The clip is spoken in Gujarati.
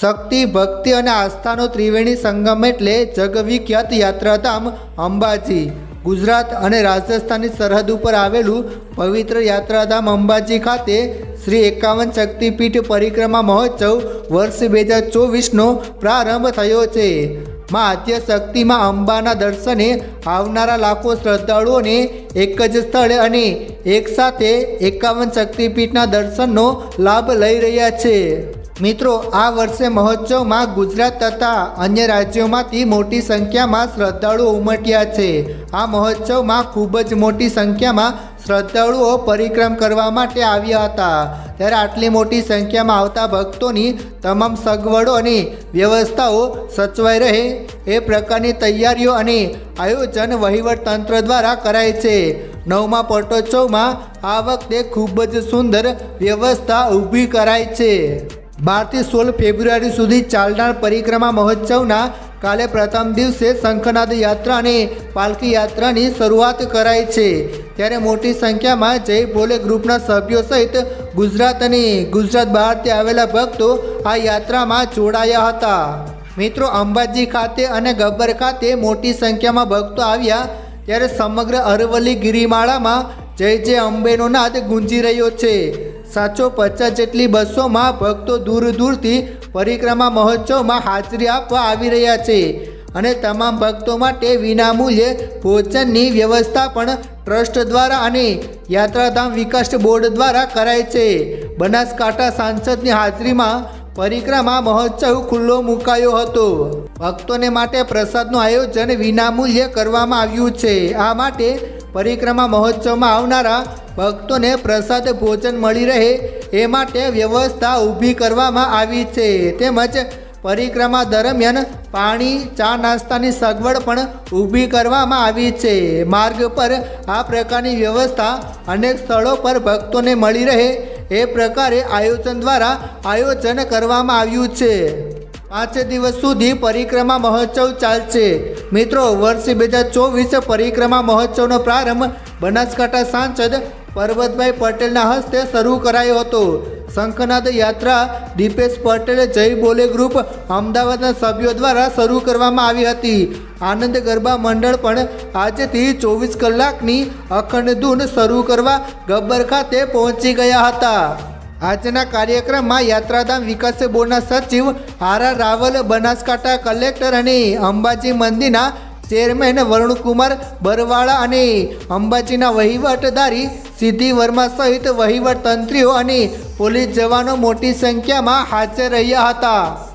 શક્તિ, ભક્તિ અને આસ્થાનો ત્રિવેણી સંગમ એટલે જગવિખ્યાત યાત્રાધામ અંબાજી. ગુજરાત અને રાજસ્થાનની સરહદ ઉપર આવેલું પવિત્ર યાત્રાધામ અંબાજી ખાતે શ્રી એકાવન શક્તિપીઠ પરિક્રમા મહોત્સવ વર્ષ બે હજાર ચોવીસનો પ્રારંભ થયો છે. માં આદ્ય શક્તિમાં અંબાના દર્શને આવનારા લાખો શ્રદ્ધાળુઓને એક જ સ્થળે અને એકસાથે એકાવન શક્તિપીઠના દર્શનનો લાભ લઈ રહ્યા છે. મિત્રો, આ વર્ષે મહોત્સવમાં ગુજરાત તથા અન્ય રાજ્યોમાંથી મોટી સંખ્યામાં શ્રદ્ધાળુઓ ઉમટ્યા છે. આ મહોત્સવમાં ખૂબ જ મોટી સંખ્યામાં શ્રદ્ધાળુઓ પરિક્રમ કરવા માટે આવ્યા હતા. ત્યારે આટલી મોટી સંખ્યામાં આવતા ભક્તોની તમામ સગવડો અને વ્યવસ્થાઓ સચવાઈ રહે એ પ્રકારની તૈયારીઓ અને આયોજન વહીવટ તંત્ર દ્વારા કરાય છે. નવમા પટોત્સવમાં આ વખતે ખૂબ જ સુંદર વ્યવસ્થા ઊભી કરાય છે. બારથી સોળ ફેબ્રુઆરી સુધી ચાલનાર પરિક્રમા મહોત્સવના કાલે પ્રથમ દિવસે શંખનાદ યાત્રા અને પાલખી યાત્રાની શરૂઆત કરાઈ છે. ત્યારે મોટી સંખ્યામાં જય ભોલે ગ્રુપના સભ્યો સહિત ગુજરાત અને ગુજરાત બહારથી આવેલા ભક્તો આ યાત્રામાં જોડાયા હતા. મિત્રો, અંબાજી ખાતે અને ગબ્બર ખાતે મોટી સંખ્યામાં ભક્તો આવ્યા. ત્યારે સમગ્ર અરવલ્લી ગિરિમાળામાં જય જય અંબેનો નાદ ગુંજી રહ્યો છે. સાચો પચાસ જેટલી બસોમાં ભક્તો દૂર દૂરથી પરિક્રમા મહોત્સવમાં હાજરી આપવા આવી રહ્યા છે. અને તમામ ભક્તો માટે વિનામૂલ્યે ભોજનની વ્યવસ્થા પણ ટ્રસ્ટ દ્વારા અને યાત્રાધામ વિકાસ બોર્ડ દ્વારા કરાય છે. બનાસકાંઠા સાંસદની હાજરીમાં પરિક્રમા મહોત્સવ ખુલ્લો મુકાયો હતો. ભક્તોને માટે પ્રસાદનું આયોજન વિનામૂલ્યે કરવામાં આવ્યું છે. આ માટે પરિક્રમા મહોત્સવમાં આવનારા ભક્તોને પ્રસાદ ભોજન મળી રહે એ માટે વ્યવસ્થા ઊભી કરવામાં આવી છે. તેમજ પરિક્રમા દરમિયાન પાણી, ચા નાસ્તાની સગવડ પણ ઊભી કરવામાં આવી છે. માર્ગ પર આ પ્રકારની વ્યવસ્થા અનેક સ્થળો પર ભક્તોને મળી રહે એ પ્રકારે આયોજન દ્વારા આયોજન કરવામાં આવ્યું છે. પાંચ દિવસ સુધી પરિક્રમા મહોત્સવ ચાલશે. મિત્રો, વર્ષ બે હજાર ચોવીસ પરિક્રમા મહોત્સવનો પ્રારંભ બનાસકાંઠા સાંસદ પરબતભાઈ પટેલના હસ્તે શરૂ કરાયો હતો. શંખનાદ યાત્રા દીપેશ પટેલ જય બોલે ગ્રુપ અમદાવાદના સભ્યો દ્વારા શરૂ કરવામાં આવી હતી. આનંદ ગરબા મંડળ પણ આજથી ચોવીસ કલાકની અખંડ ધૂન શરૂ કરવા ગબ્બર ખાતે પહોંચી ગયા હતા. આજના કાર્યક્રમમાં યાત્રાધામ વિકાસ બોર્ડના સચિવ આર રાવલ, બનાસકાંઠા કલેક્ટર અને અંબાજી મંદિરના ચેરમેન વરુણકુમાર બરવાળા અને અંબાજીના વહીવટદારી સિદ્ધિ વર્મા સહિત વહીવટ તંત્રીઓ અને પોલીસ જવાનો મોટી સંખ્યામાં હાજર રહ્યા હતા.